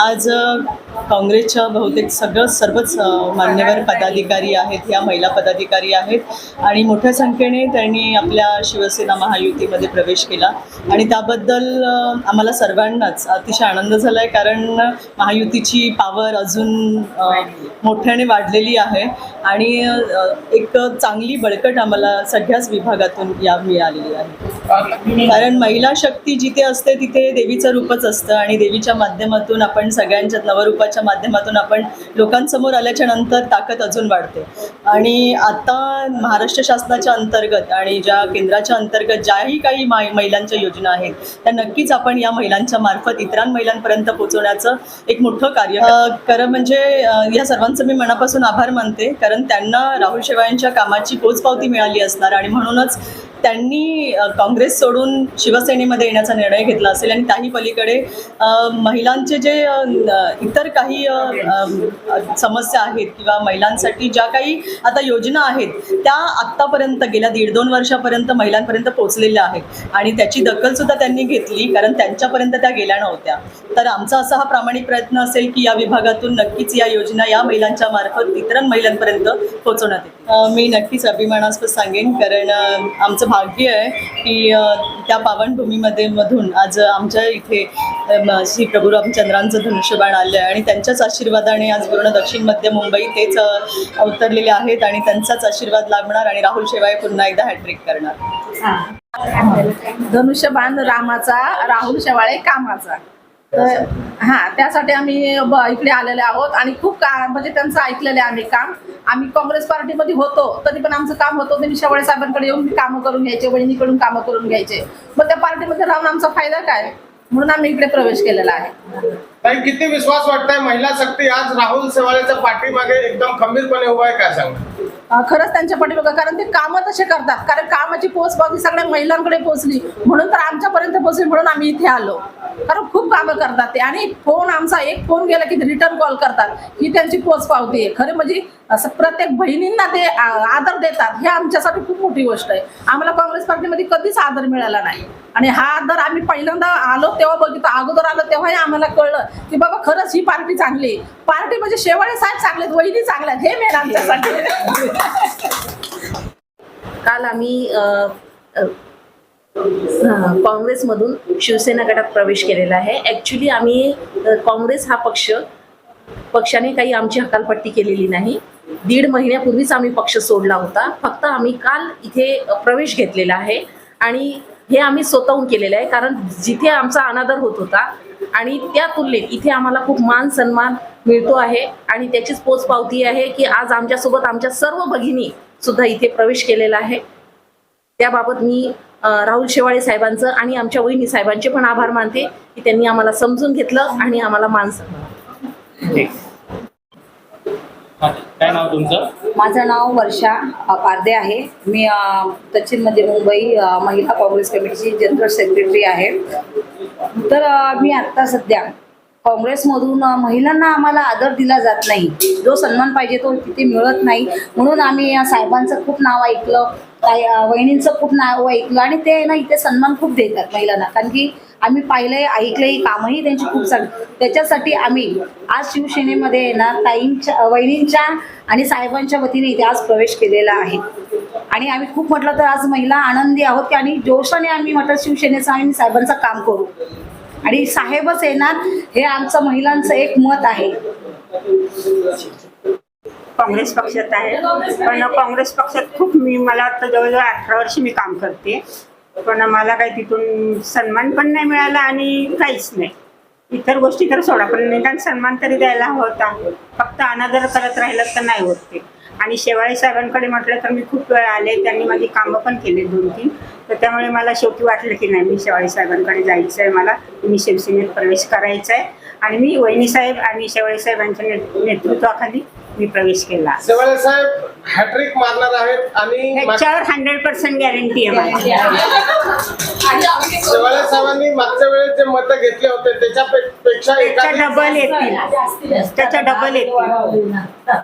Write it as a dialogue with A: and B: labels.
A: आज काँग्रेसच्या बहुतेक सगळं सर्वच मान्यवर पदाधिकारी आहेत ह्या महिला पदाधिकारी आहेत. आणि मोठ्या संख्येने त्यांनी आपल्या शिवसेना महायुतीमध्ये प्रवेश केला. आणि त्याबद्दल आम्हाला सर्वांनाच अतिशय आनंद झाला आहे कारण महायुतीची पावर अजून मोठ्याने वाढलेली आहे. आणि एक चांगली बळकट आम्हाला सगळ्याच विभागातून या मिळालेली आहे. कारण महिला शक्ती जिथे असते तिथे देवीचं रूपच असतं आणि देवीच्या माध्यमातून आपण सगळ्यांच्या नवरूपाच्या माध्यमातून आपण लोकांसमोर आल्याच्यानंतर ताकद अजून वाढते. आणि आता महाराष्ट्र शासनाच्या अंतर्गत आणि ज्या केंद्राच्या अंतर्गत ज्याही काही महिलांच्या योजना आहेत त्या नक्कीच आपण या महिलांच्या मार्फत इतरां महिलांपर्यंत पोहोचवण्याचं एक मोठं कार्य खरं म्हणजे या सर्वांचं मी मनापासून आभार मानते कारण त्यांना राहुल शेवाळ्यांच्या कामाची पोचपावती मिळाली असणार आणि म्हणूनच त्यांनी काँग्रेस सोडून शिवसेनेमध्ये येण्याचा निर्णय घेतला असेल आणि त्याही पलीकडे महिलांचे जे इतर काही समस्या आहेत किंवा महिलांसाठी ज्या काही आता योजना आहेत त्या आत्तापर्यंत गेल्या दीड दोन वर्षापर्यंत महिलांपर्यंत पोहोचलेल्या आहेत. आणि त्याची दखलसुद्धा त्यांनी घेतली कारण त्यांच्यापर्यंत त्या गेल्या नव्हत्या. तर आमचा असा हा प्रामाणिक प्रयत्न असेल की या विभागातून नक्कीच या योजना या महिलांच्या मार्फत इतर महिलांपर्यंत पोहोचवण्यात येतील. मी नक्कीच अभिमानास्पद सांगेन कारण आमचं भाग्य आहे की त्या पावनभूमीमध्ये मधून आज आमच्या इथे श्री प्रभू रामचंद्रांचं धनुष्यबाण आलं आहे आणि त्यांच्याच आशीर्वादाने आज पूर्ण दक्षिण मध्य मुंबई तेच अवतरलेले आहेत आणि त्यांचाच आशीर्वाद लागणार आणि राहुल शेवाळे पुन्हा एकदा हॅट्रिक करणार.
B: धनुष्यबाण रामाचा राहुल शेवाळे कामाचा. तर हा त्यासाठी आम्ही इकडे आलेले आहोत आणि खूप का म्हणजे त्यांचं ऐकलेलं आहे आम्ही काम. आम्ही काँग्रेस पार्टीमध्ये होतो तरी पण आमचं काम होतं मी शेवाळे साहेबांकडे येऊन कामं करून घ्यायचे वहिनीकडून कामं करून घ्यायचे. मग त्या पार्टीमध्ये राहून आमचा फायदा काय? म्हणून आम्ही इकडे प्रवेश केलेला आहे.
C: ताई किती विश्वास वाटतंय? महिला शक्ती आज राहुल सेवाळेच्या पाठीमागे एकदम खंबीरपणे उभा आहे काय सांग?
B: खरंच त्यांच्या पाठीमागं कारण ते कामं तसे करतात. कारण कामाची पोच पावती सगळ्या महिलांकडे पोहोचली म्हणून तर आमच्यापर्यंत पोहोचली म्हणून आम्ही इथे आलो. कारण खूप कामं करतात ते. आणि फोन आमचा एक फोन गेला की रिटर्न कॉल करतात. ही त्यांची पोच पावते खरं म्हणजे असं प्रत्येक बहिणींना ते आदर देतात. हे आमच्यासाठी खूप मोठी गोष्ट आहे. आम्हाला काँग्रेस पार्टीमध्ये कधीच आदर मिळाला नाही. आणि हा आदर आम्ही पहिल्यांदा आलो तेव्हा बघितलं अगोदर आलो तेव्हाही आम्हाला कळलं की बाबा खरंच ही पार्टी चांगली आहे. पार्टी म्हणजे शेवाळे साहेब चांगले आहेत वहिनी चांगल्या हे मेन आमच्यासाठी.
D: काल आम्ही काँग्रेसमधून शिवसेना गटात प्रवेश केलेला आहे. ॲक्च्युली आम्ही काँग्रेस हा पक्ष पक्षाने काही आमची हकालपट्टी केलेली नाही. दीड महिन्यापूर्वीच आम्ही पक्ष सोडला होता. फक्त आम्ही काल इथे प्रवेश घेतलेला आहे. आणि हे आम्ही स्वतःहून केलेलं आहे. कारण जिथे आमचा अनादर होत होता आणि त्या तुलनेत इथे आम्हाला खूप मान सन्मान मिळतो आहे. आणि त्याचीच पोचपावती आहे की आज आमच्यासोबत आमच्या सर्व भगिनी सुद्धा इथे प्रवेश केलेला आहे. त्याबाबत मी राहुल शेवाळे साहेबांचं आणि आमच्या वहिनी साहेबांचे पण आभार मानते की त्यांनी आम्हाला समजून घेतलं आणि आम्हाला मान सन्मान
E: हा, काय नाव तुमचं?
F: माझं नाव वर्षा पारदे आहे. मी अ, दक्षिण मध्य मुंबई महिला काँग्रेस कमिटीची जनरल सेक्रेटरी आहे. तर मी आत्ता सध्या काँग्रेसमधून महिलांना आम्हाला आदर दिला जात नाही. जो सन्मान पाहिजे तो तिथे मिळत नाही. म्हणून आम्ही या साहेबांचं खूप नाव ऐकलं काही वहिनींचं खूप नाव ऐकलं आणि ते ना इथे सन्मान खूप देतात महिलांना. कारण की आम्ही पाहिलंय ऐकलंय कामही त्यांची खूप चांगली. त्याच्यासाठी आम्ही आज शिवसेनेमध्ये ना ताईंच्या वहिनींच्या आणि साहेबांच्या वतीने इथे आज प्रवेश केलेला आहे. आणि आम्ही खूप म्हटलं तर आज महिला आनंदी आहोत की आणि जोशाने आम्ही म्हटलं शिवसेनेचा आणि साहेबांचं काम करू. आणि साहेबच येणार हे आमचं महिलांचं एक मत आहे.
G: काँग्रेस पक्षात आहे. पण काँग्रेस पक्षात खूप मी मला वाटतं जवळजवळ अठरा वर्ष मी काम करते. पण मला काही तिथून सन्मान पण नाही मिळाला आणि काहीच नाही. इतर गोष्टी तर सोडा पण निदान सन्मान तरी द्यायला होता. फक्त अनादर करत राहिलं तर नाही होत ते. आणि शेवाळे साहेबांकडे म्हटलं तर मी खूप वेळा आले त्यांनी माझी कामं पण केली दोन तीन तर त्यामुळे मला शेवटी वाटलं की नाही मी शेवाळे साहेबांकडे जायचं आहे मला मी शिवसेनेत प्रवेश करायचा आहे आणि मी वहिनी साहेब आणि शेवाळे साहेबांच्या नेतृत्वाखाली मी प्रवेश केला.
C: शेवाळे साहेब हॅट्रिक मारणार आहेत आणि
G: ह्याच्यावर हंड्रेड पर्सेंट गॅरंटी आहे माझी.
C: शेवाळे साहेबांनी मागच्या वेळेस जे मतं घेतले होते त्याच्यापेक्षा
G: त्याच्या
C: एखादी
G: डबल येतील. त्याच्या डबल येतील.